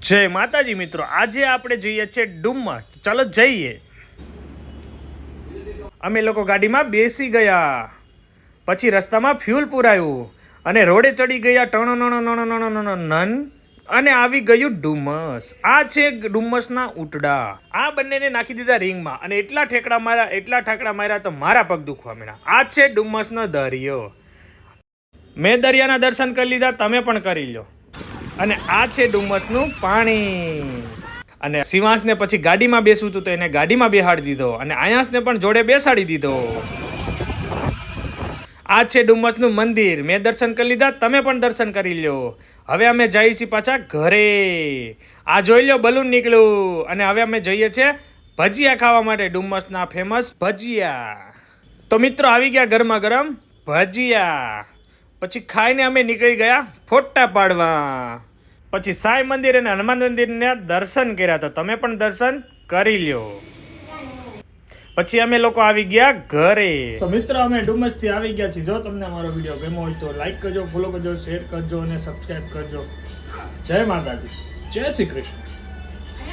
જય માતાજી મિત્રો, આજે આપણે જઈએ છીએ ડુમ્મસ. ચાલો જઈએ. અમે લોકો ગાડીમાં બેસી ગયા. પછી રસ્તામાં ફ્યુલ પુરાયું અને રોડે ચડી ગયા ટણો નણો નણો નણો નણો નન અને આવી ગયું ડુમ્મસ. આ છે ડુમ્મસના ઉટડા. આ બંનેને નાખી દીધા રિંગમાં અને એટલા ઠેકડા માર્યા, એટલા ઠેકડા માર્યા તો મારા પગ દુખવા મળ્યા આ છે ડુમ્મસનો દરિયો. મેં દરિયાના દર્શન કરી લીધા, તમે પણ કરી લો અને આ છે ડુમસનું પાણી. અને શિવાંશને પછી ગાડીમાં બેસવું હતું તો એને ગાડીમાં બેહાડી દીધો અને આયાંશને પણ જોડે બેસાડી દીધો. આ છે ડુમસનું મંદિર. મેં દર્શન કરી લીધા, તમે પણ દર્શન કરી લો હવે અમે જઈએ છીએ પાછા ઘરે. આ જોઈ લો બલૂન નીકળ્યું. અને હવે અમે જઈએ છીએ ભજીયા ખાવા માટે ડુમ્મસના ફેમસ ભજીયા. તો મિત્રો, આવી ગયા ગરમા ગરમ ભજીયા. પછી ખાઈને અમે નીકળી ગયા ફોટા પાડવા. પછી સાંઈ મંદિર અને હનુમાન મંદિરના દર્શન કર્યા તો તમે પણ દર્શન કરી લ્યો. પછી અમે લોકો આવી ગયા ઘરે. તો મિત્રો અમે ડુમસથી આવી ગયા છીએ. જો તમને અમારો વીડિયો ગમ્યો હોય તો લાઈક કરજો ફોલો કરજો શેર કરજો અને સબસ્ક્રાઈબ કરજો. જય માતાજી. જય શ્રી કૃષ્ણ.